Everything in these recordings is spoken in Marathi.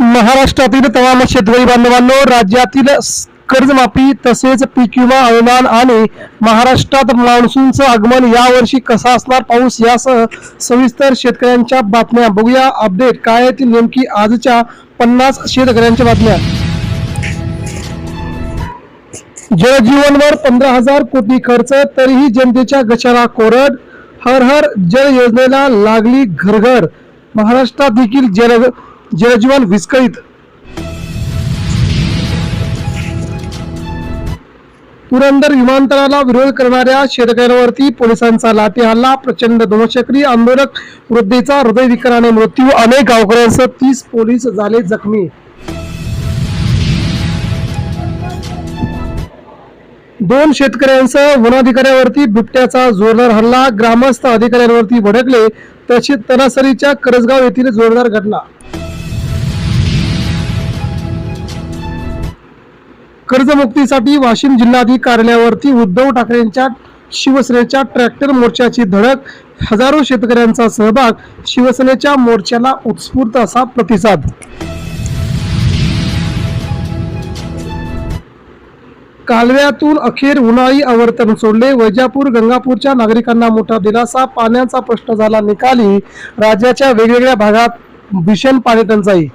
महाराष्ट्रातील तमाम शेतकरी बांधवांनो राज्यातील कर्जमाफी तसेच पीक विमा अनुदान आणि महाराष्ट्रात मान्सूनचं आगमन यावर्षी कसा असणार पाऊस यासह सविस्तर शेतकऱ्यांच्या बातम्या. बघूया अपडेट. काय येतील नेमकी आजच्या पन्नास शेतकऱ्यांच्या बातम्या. जलजीवनवर पंधरा हजार कोटी खर्च तरीही जनतेच्या गशाला कोरड. हर हर जल योजनेला लागली घरघर. महाराष्ट्रात देखील जल जलजीवन विस्कळीत. पुरंदर विमानतळाला विरोध करणाऱ्या शेतकऱ्यांवरती पोलिसांचा लाठी हल्ला प्रचंड दोनचक्री आंदोलक वृद्धीचा हृदयविकाराने मृत्यू अनेक गावकऱ्यांसह तीस पोलीस झाले जखमी. दोन शेतकऱ्यांसह वनाधिकाऱ्यावरती बिबट्याचा जोरदार हल्ला ग्रामस्थ अधिकाऱ्यांवरती भडकले तशी तरासरीच्या करसगाव येथील जोरदार घटना. कर्जमुक्तीसाठी वाशिम जिल्हाधिकारी कार्यालयावरती उद्धव ठाकरेंच्या शिवसेनेच्या ट्रॅक्टर मोर्चाची धडक. हजारो शेतकऱ्यांचा सहभाग शिवसेनेच्या मोर्चाला उत्स्फूर्त असा प्रतिसाद. कालव्यातून अखेर उन्हाळी आवर्तन सोडले. वैजापूर गंगापूरच्या नागरिकांना मोठा दिलासा. पाण्याचा प्रश्न झाला निकाली. राज्याच्या वेगवेगळ्या भागात भीषण पाणी टंचाई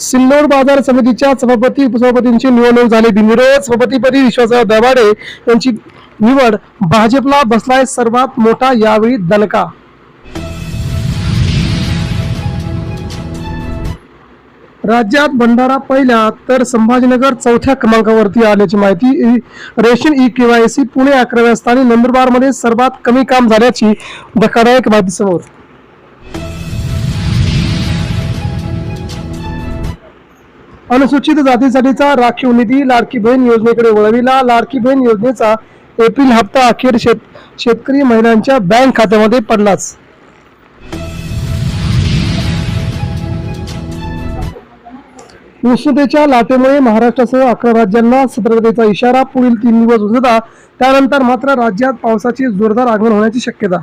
सिल्लोड बाजार समितीच्या सभापती उपसभापतींची निवडणूक झाली. बिनविरोध सभापतीपदी विश्वासराव दवाडे यांची निवड भाजपला बसलाय सर्वात मोठा यावेळी दणका. राज्यात भंडारा पहिल्या तर संभाजीनगर चौथ्या क्रमांकावरती आल्याची माहिती. रेशन ई केवायसी पुणे अकराव्या स्थानी नंदुरबारमध्ये सर्वात कमी काम झाल्याची धक्कादायक माहिती समोर. अनुसूचित जातीसाठीचा राखीव निधी लाडकी बहीण योजनेकडे वळविला. लाडकी बहीण योजनेचा एप्रिल हप्ता अखेर शेत शेतकरी महिलांच्या बँक खात्यामध्ये पडलाच. उष्णतेच्या लाटेमुळे महाराष्ट्रासह अकरा राज्यांना सतर्कतेचा इशारा. पुढील तीन दिवस उजता त्यानंतर मात्र राज्यात पावसाची जोरदार आगमन होण्याची शक्यता.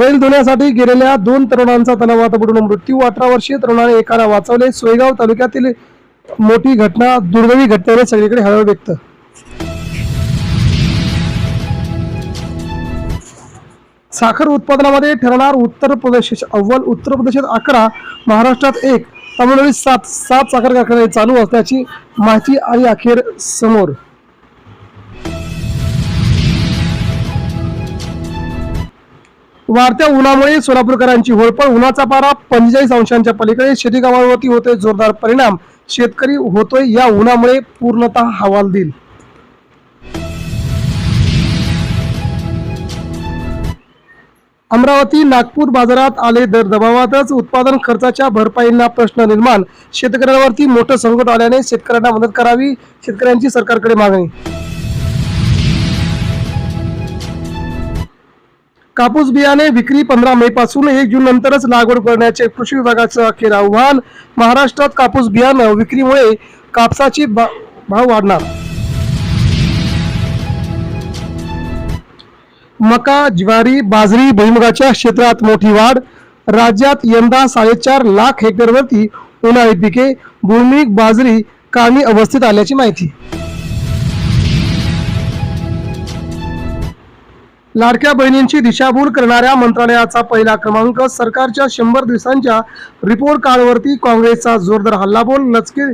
बैल धुण्यासाठी गेलेल्या दोन तरुणांचा तलावात बुडून मृत्यू. अठरा वर्षीय तरुणाने एकाला वाचवले. सोयगाव तालुक्यातील मोठी घटना दुर्दैवी घटनेने सगळीकडे हळहळ व्यक्त. साखर उत्पादनामध्ये ठरणार उत्तर प्रदेश अव्वल उत्तर प्रदेशात अकरा महाराष्ट्रात एक. तामिळनाडूत सात. सात साखर कारखाने चालू असल्याची माहिती आणि अखेर समोर. वाढत्या उन्हामुळे सोलापूरकरांची होळपळ उन्हाचा पारा पंचेचाळीस अंशांच्या पलीकडे शेती कामावरती होतोय जोरदार परिणाम. शेतकरी होतोय या उन्हामुळे पूर्णतः हवालदिल. अमरावती नागपूर बाजारात आले दर दबावातच उत्पादन खर्चाच्या भरपाईंना प्रश्न निर्माण. शेतकऱ्यांवरती मोठं संकट आल्याने शेतकऱ्यांना मदत करावी शेतकऱ्यांची सरकारकडे मागणी. कापूस बियाणे विक्री पंधरा मे पासून एक जून नंतरच लागवड करण्याचे कृषी विभागाचं अखेर आव्हान. महाराष्ट्रात कापूस बियाणं विक्रीमुळे कापसाची भाव वाढणार. मका ज्वारी बाजरी भुईमुगाच्या क्षेत्रात मोठी वाढ. राज्यात यंदा साडेचार लाख हेक्टरवरती उन्हाळी पिके भूमिक बाजरी कामी अवस्थेत आल्याची माहिती. लाडक्या बहिणींची दिशाभूल करणाऱ्या मंत्रालयाचा पहिला क्रमांक सरकारच्या शंभर दिवसांच्या रिपोर्ट कार्डवरती काँग्रेसचा जोरदार हल्लाबोल लचके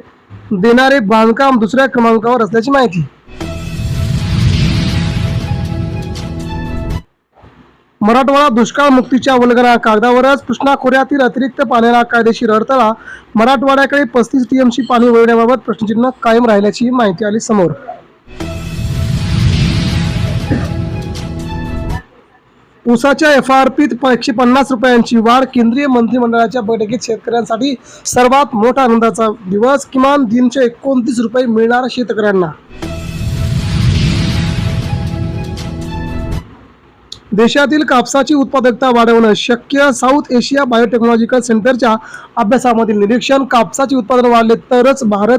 देणारे बांधकाम दुसऱ्या क्रमांकावर असल्याची माहिती. मराठवाडा दुष्काळ मुक्तीच्या वल्गना कागदावरच कृष्णा खोऱ्यातील अतिरिक्त पाण्याला कायदेशीर अडथळा मराठवाड्याकडे पस्तीस टीएमसी पाणी वळण्याबाबत प्रश्नचिन्ह कायम राहिल्याची माहिती आली समोर. ऊसाच्या एफ आर पीत एकशे पन्नास रुपयांची वाढ केंद्रीय मंत्रिमंडळाच्या बैठकीत शेतकऱ्यांसाठी सर्वात मोठा आनंदाचा दिवस. किमान तीनशे एकोणतीस रुपये मिळणार शेतकऱ्यांना. देशातील कापसाची उत्पादकता वाढवणं शक्य. साऊथ एशिया बायोटेक्नॉलॉजिकल सेंटरच्या अभ्यासामधील निरीक्षण. कापसाचे उत्पादन वाढले तरच भारत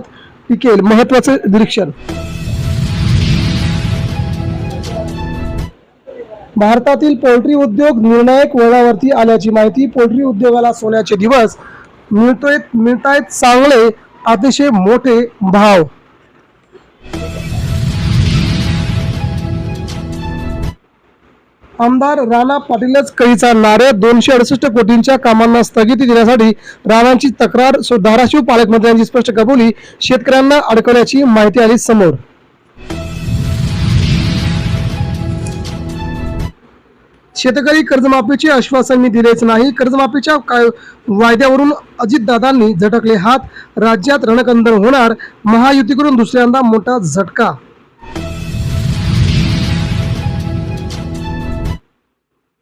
टिकेल. महत्त्वाचे निरीक्षण. भारतातील पोल्ट्री उद्योग निर्णायक वळणावरती आल्याची माहिती पोल्ट्री उद्योगाला सोन्याचे दिवस मिळतोय मिळतायत चांगले अतिशय मोठे भाव. आमदार राणा पाटीलच कळीचा नारे दोनशे अडुसष्ट कोटींच्या कामांना स्थगिती देण्यासाठी राणांची तक्रार धाराशिव पालकमंत्र्यांची स्पष्ट कबुली शेतकऱ्यांना अडकवण्याची माहिती आली समोर. शेतकरी कर्जमाफीचे आश्वासन मी दिलेच नाही. कर्जमाफीच्या काय- वायद्यावरून अजितदादांनी झटकले हात. राज्यात रणकंदन होणार. महायुतीकडून दुसऱ्यांदा मोठा झटका.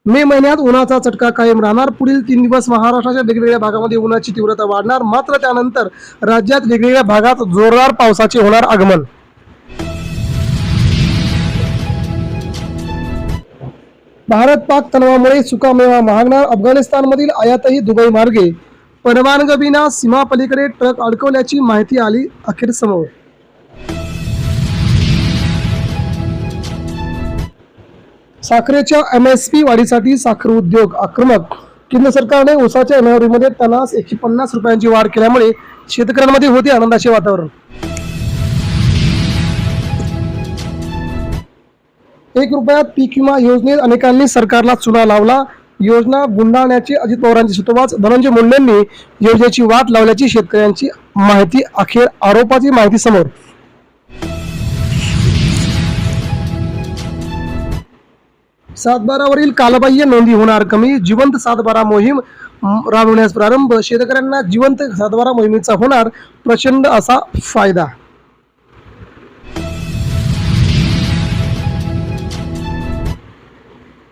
मे महिन्यात उन्हाचा चटका कायम राहणार. पुढील तीन दिवस महाराष्ट्राच्या वेगवेगळ्या भागामध्ये उन्हाची तीव्रता वाढणार. मात्र त्यानंतर राज्यात वेगवेगळ्या भागात जोरदार पावसाचे होणार आगमन. भारत पाक तणावामुळे सुकामेवा महागणार. अफगाणिस्तानमधील आयातही दुबई मार्गे. परवानगीविना सीमापलीकडे ट्रक अडकवल्याची माहिती आली अखेर समोर साखरेच्या एम एस पी वाढीसाठी साखर उद्योग आक्रमक. केंद्र सरकारने ऊसाच्या एमआरपीमध्ये तनास एकशे पन्नास रुपयांची वाढ केल्यामुळे शेतकऱ्यांमध्ये होते आनंदाचे वातावरण. एक रुपयात पीक विमा योजनेत अनेकांनी सरकारला चुना लावला. योजना गुंडाळण्याची अजित पवारांची सुतोवाच. धनंजय मुंडेंनी योजनेची वाट लावल्याची शेतकऱ्यांची माहिती अखेर आरोपाची माहिती समोर. सातबारावरील कालबाह्य नोंदी होणार कमी. जिवंत सातबारा मोहीम राबवण्यास प्रारंभ. शेतकऱ्यांना जिवंत सातबारा मोहिमेचा होणार प्रचंड असा फायदा.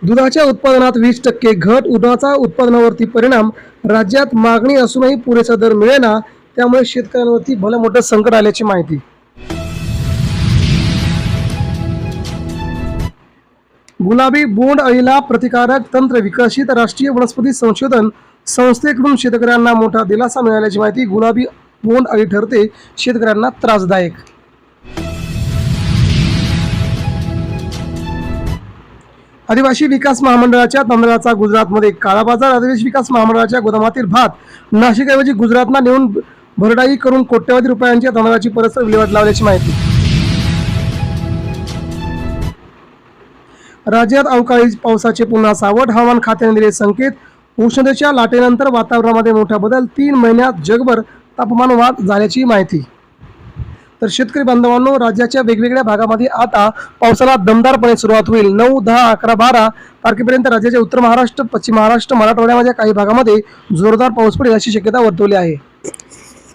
दुधाच्या उत्पादनात वीस टक्के घट दुधाचा उत्पादनावरती परिणाम राज्यात मागणी असूनही पुरेसा दर मिळेना त्यामुळे शेतकऱ्यांवरती भलं मोठं संकट आल्याची माहिती. गुलाबी बोंड अळीला प्रतिकारक तंत्र विकसित राष्ट्रीय वनस्पती संशोधन संस्थेकडून शेतकऱ्यांना मोठा दिलासा मिळाल्याची माहिती गुलाबी बोंड अळी ठरते शेतकऱ्यांना त्रासदायक. आदिवासी विकास महामंडळाच्या तांदळाचा गुजरातमध्ये काळा बाजार आदिवासी विकास महामंडळाच्या गोदामातील भात नाशिकऐवजी गुजरातला नेऊन भरडाई करून कोट्यवधी रुपयांच्या तांदळाची परस्पर विल्हेवाट लावल्याची माहिती. राज्यात अवकाळी पावसाचे पुन्हा सावट हवामान खात्याने दिले संकेत. उष्णतेच्या लाटेनंतर वातावरणामध्ये मोठा बदल. तीन महिन्यात जगभर तापमान वाढ झाल्याची माहिती. तर शेतकरी बांधवांनो राज्याच्या वेगवेगळ्या भागामध्ये आता पावसाला दमदारपणे सुरुवात होईल. नऊ दहा अकरा बारा तारखेपर्यंत राज्याच्या उत्तर महाराष्ट्र पश्चिम महाराष्ट्र मराठवाड्यामध्ये काही भागामध्ये जोरदार पाऊस पडेल अशी शक्यता वर्तवली आहे.